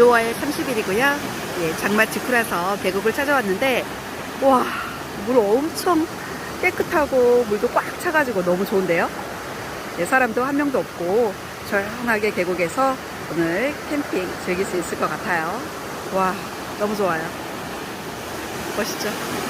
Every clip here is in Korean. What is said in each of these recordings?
2월 30일이고요. 예, 장마 직후라서 계곡을 찾아왔는데 와, 물 엄청 깨끗하고 물도 꽉 차가지고 너무 좋은데요. 예, 사람도 한 명도 없고 조용하게 계곡에서 오늘 캠핑 즐길 수 있을 것 같아요. 와, 너무 좋아요. 멋있죠?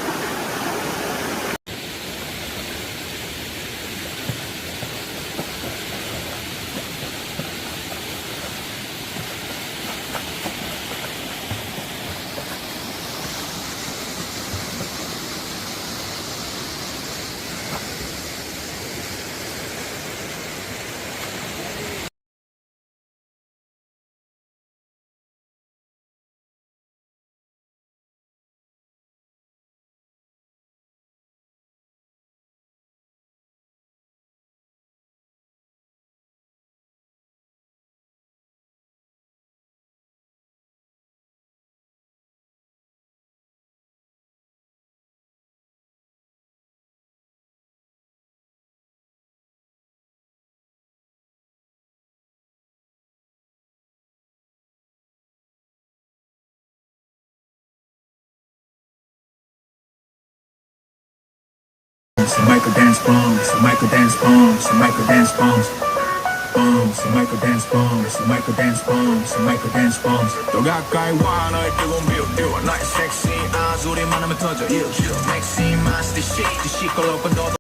Some micro dance bombs, some micro dance bombs, some micro dance bombs. Bombs, some micro dance bombs, some micro dance bombs, some micro dance bombs. 더 가까이 와 너의 뜨거운 뷰 나의 섹시 아소리만 하면 터져 You Maximize the shit, the 시끄럽고 너도